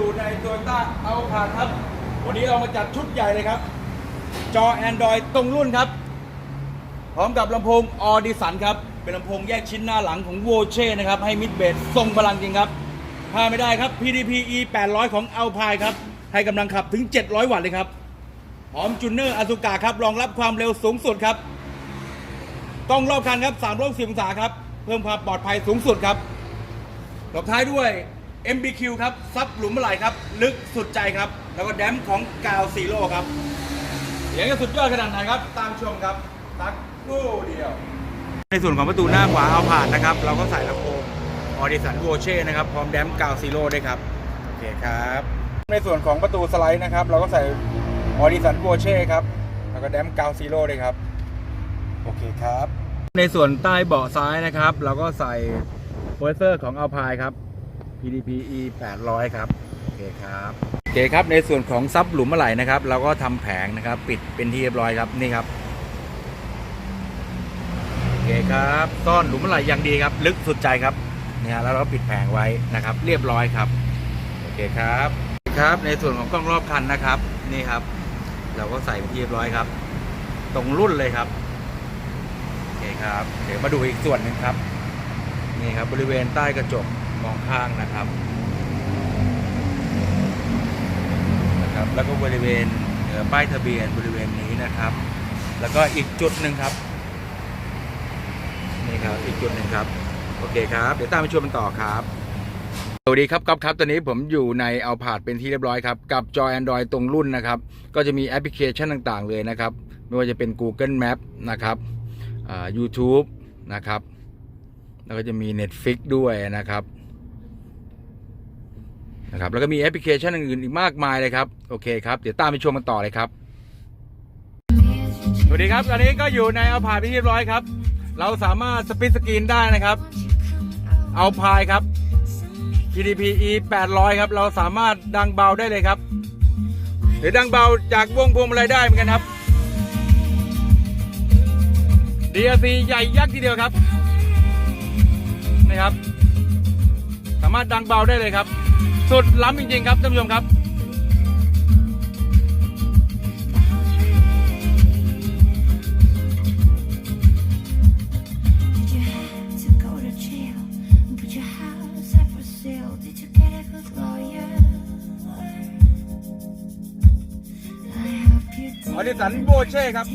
อยู่ในโตโยต้าเอาผาครับ วันนี้เรามาจัดชุดใหญ่เลยครับ จอ Android ตรงรุ่นครับ พร้อมกับลำโพงออดิสันครับ เป็นลำโพงแยกชิ้นหน้าหลังของโวเช่นะครับ ให้มิดเบสทรงพลังจริงครับพลาดไม่ได้ครับ PDP E 800 ของอัลพายครับ ให้กำลังขับถึง 700 วัตต์เลยครับ พร้อมจูเนอร์อ z ุก a ครับ รองรับความเร็วสูงสุดครับกล้องรอบคันครับ360องศาครับ เพิ่มความปลอดภัยสูงสุดครับตบท้ายด้วย MBQ ครับ ซับหลุมเมื่อไหร่ครับ ลึกสุดใจครับ แล้วก็แดมของกาวซีโร่ครับเสียงจะสุดยอดขนาดไหนครับ ตามชมครับสักครู่เดียว ในส่วนของประตูหน้าขวาเอาผ่านนะครับ เราก็ใส่ลำโพงออดิสันโวเช่นะครับ พร้อมแดมกาวซีโร่ด้วยครับ โอเคครับ ในส่วนของประตูสไลด์นะครับ เราก็ใส่ออดิสันโวเช่ครับ แล้วก็แดมกาวซีโร่ด้วยครับ โอเคครับ ในส่วนใต้เบาะซ้ายนะครับ เราก็ใส่โพลเซอร์ของอัลพายครับ PDP E 800 ครับ โอเคครับโอเคครับ ในส่วนของซับหลุมอะไหล่นะครับ เราก็ทำแผงนะครับ ปิดเป็นที่เรียบร้อยครับ นี่ครับ โอเคครับ ซ่อนหลุมอะไหล่อย่างดีครับ ลึกสุดใจครับ เนี่ยแล้วเราก็ปิดแผงไว้นะครับ เรียบร้อยครับ โอเคครับครับ ในส่วนของกล้องรอบคันนะครับ นี่ครับ เราก็ใส่เป็นที่เรียบร้อยครับ ตรงรุ่นเลยครับ โอเคครับ เดี๋ยวมาดูอีกส่วนหนึ่งครับ นี่ครับบริเวณใต้กระจก มองข้างนะครับนะครับ แล้วก็บริเวณเหนือป้ายทะเบียนบริเวณนี้นะครับ แล้วก็อีกจุดหนึ่งครับนี่ครับอีกจุดหนึ่งครับโอเคครับ เดี๋ยวตามไปชมกันต่อครับสวัสดีครับก๊อฟครับ ตอนนี้ผมอยู่ในเอาผาดเป็นที่เรียบร้อยครับ กับจอ Android ตรงรุ่นนะครับ ก็จะมีแอปพลิเคชันต่างๆ เลยนะครับ ไม่ว่าจะเป็น Google Map นะครับอ่า YouTube นะครับ แล้วก็จะมี Netflix ด้วยนะครับ นะครับแล้วก็มีแอปพลิเคชันอื่นอีกมากมายเลยครับโอเคครับเดี๋ยวตามไปชมกันต่อเลยครับสวัสดีครับตอนนี้ก็อยู่ในเอาพายเป็นที่เรียบร้อยครับ เราสามารถสปิดสกรีนได้นะครับ เอาพายครับ GDP E 800 ครับ เราสามารถดังเบาได้เลยครับ หรือดังเบาจากวงพวงมาลัยได้เหมือนกันครับ DRC ใหญ่ยักษ์ทีเดียวครับนะครับ สามารถดังเบาได้เลยครับ สุดล้ำจริงๆครับท่านผู้ชมครับ Did you have to go to jail and put your house up for sale? Did you get a good lawyer? I hope you did. ออดิสันโบเช่ครับ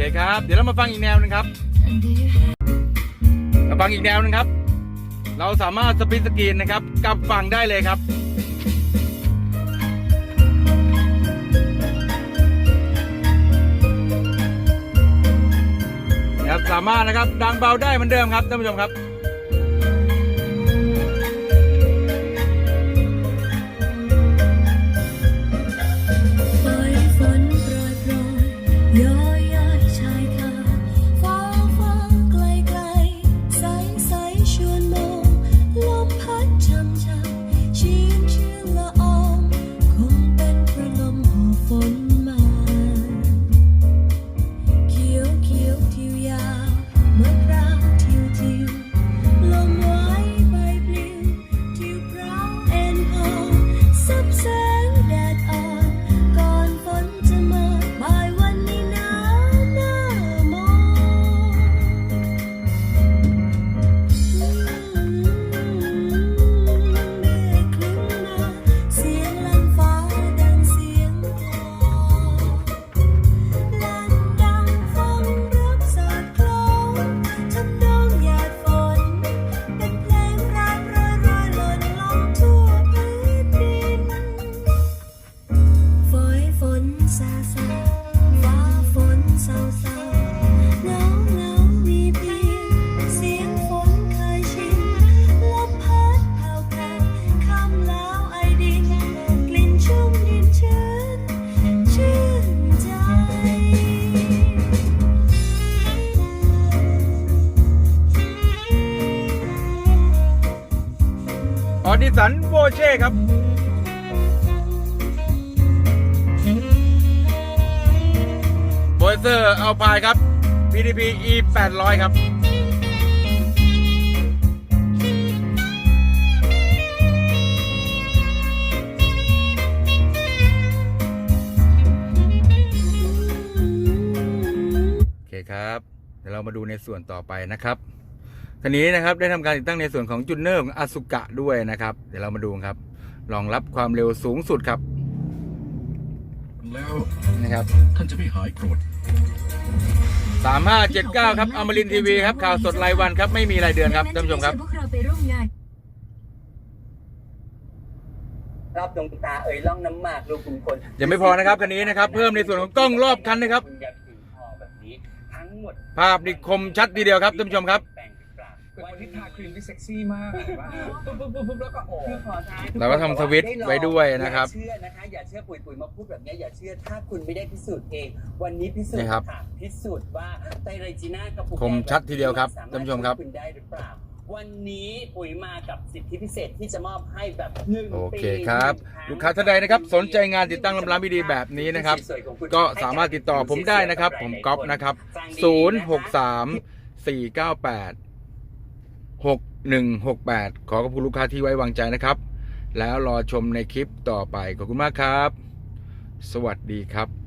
เคครับ เดี๋ยวเรามาฟังอีกแนวหนึงครับมาฟังอีกแนวนึงครับ เราสามารถสปินสกรีนนะครับกลับฝั่งได้เลยครับนะครับสามารถนะครับดังเบาได้เหมือนเดิมครับท่านผู้ชมครับ อดินกลิ่นชุ่มดินชื้นชื่นใจออดิสันโบเช่ครับ โบเซอร์เอาพายครับ PDP E 800ครับโอเคครับ เดี๋ยวเรามาดูในส่วนต่อไปนะครับคันนี้นะครับได้ทำการติดตั้งในส่วนของจุนเนอร์ของอาสุกะด้วยนะครับ เดี๋ยวเรามาดูครับรองรับความเร็วสูงสุดครับ แล้วนะครับ ท่านจะไม่หายโกรธ 3579ครับอมรินทีวีครับข่าวสดรายวันครับไม่มีรายเดือนครับท่านผู้ชมครับ พวกเราไปร่วมงาน รอบดวงตาเอ่ยล่องน้ำหมากลูกคุณคนยังไม่พอนะครับคันนี้นะครับเพิ่มในส่วนของกล้องรอบคันนะครับณอย่าถึงพอแบบนี้ทั้งหมด ภาพนี่คมชัดทีเดียวครับท่านผู้ชมครับ แปลงเป็นกลางเป็นคนที่ทาครีมที่เซ็กซี่มากแบบว่าปุ๊บปุ๊บปุ๊บปุ๊บแล้วก็โอ้คือขอท้ายทุเราก็ทำสวิตช์ไว้ด้วยนะครับอย่าเชื่อนะคะอย่าเชื่อปุ๋ยปุ๋ยมาพูดแบบนี้อย่าเชื่อถ้าคุณไม่ได้พิสูจน์เอง วันนี้พิสูจนี่น์ครับค่ะพิสูจน์ว่าไตรจีน่ากับปุกคมชัดทีเดียวครับสมถท่านผู้ชมครับช่วยคุณได้หรือเปล่า วันนี้ปุ๋ยมากับสิทธิพิเศษที่จะมอบให้แบบหนึ่งโอปีเคครับหนึ่งรั้งลูกค้าท่านใดนะครับสนใจงานติดตั้งลำล้ำดีๆแบบนี้นะครับก็สามารถติดต่อผมได้นะครับ ผมก๊อฟนะครับ 063 498 6168 ขอขอบคุณลูกค้าที่ไว้วางใจนะครับ แล้วรอชมในคลิปต่อไปขอบคุณมากครับ สวัสดีครับ